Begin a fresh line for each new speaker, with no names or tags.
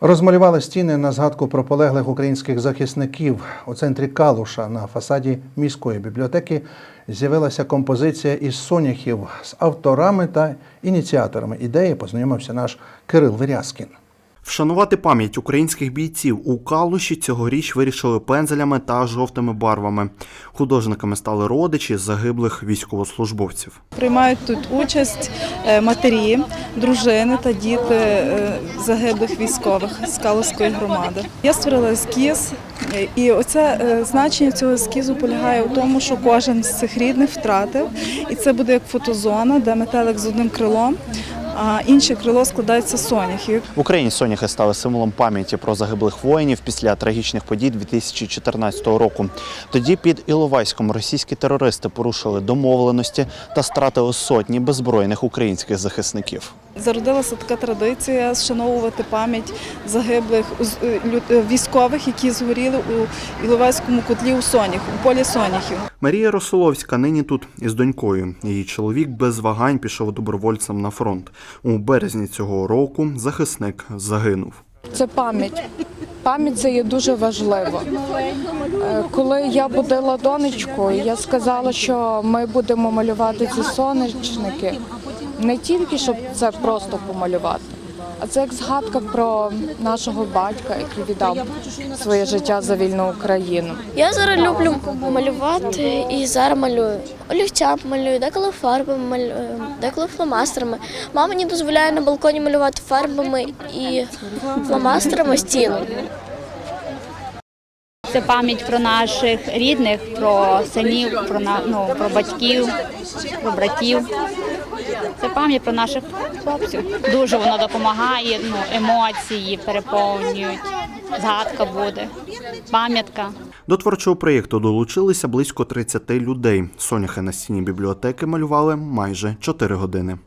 Розмалювали стіни на згадку про полеглих українських захисників. У центрі Калуша на фасаді міської бібліотеки з'явилася композиція із соняхів з авторами та ініціаторами ідеї познайомився наш Кирил Вирязкін.
Вшанувати пам'ять українських бійців у Калуші цьогоріч вирішили пензелями та жовтими барвами. Художниками стали родичі загиблих військовослужбовців.
Приймають тут участь е, матері, дружини та діти е, загиблих військових з Калузької громади. Я створила ескіз, і оце е, значення цього ескізу полягає у тому, що кожен з цих рідних втратив, і це буде як фотозона, де метелик з одним крилом, а інше крило складається з соняхів.
В Україні соняхи стали символом пам'яті про загиблих воїнів після трагічних подій 2014 року. Тоді під Іловайськом російські терористи порушили домовленості та стратили сотні беззбройних українських захисників.
Зародилася така традиція вшановувати пам'ять загиблих е, е, військових, які згоріли у Іловайському котлі у Сонях, у полі Соняхів.
Марія Росоловська нині тут із донькою. Її чоловік без вагань пішов добровольцем на фронт. У березні цього року захисник загинув.
Це пам'ять. Пам'ять це є дуже важливо. Е, Коли я будила донечку, я сказала, що ми будемо малювати ці сонячники не тільки щоб це просто помалювати, а це як згадка про нашого батька, який віддав своє життя за вільну Україну.
Я зараз люблю малювати і зараз малюю. Олівцями малюю, деколи фарбами малюю, деколи фломастерами. Мама мені дозволяє на балконі малювати фарбами і фломастерами стіну.
Це пам'ять про наших рідних, про синів, про ну, про батьків, про братів. Це пам'ять про наших хлопців. Дуже воно допомагає, ну, емоції переповнюють, згадка буде, пам'ятка.
До творчого проєкту долучилися близько 30 людей. Соняхи на стіні бібліотеки малювали майже 4 години.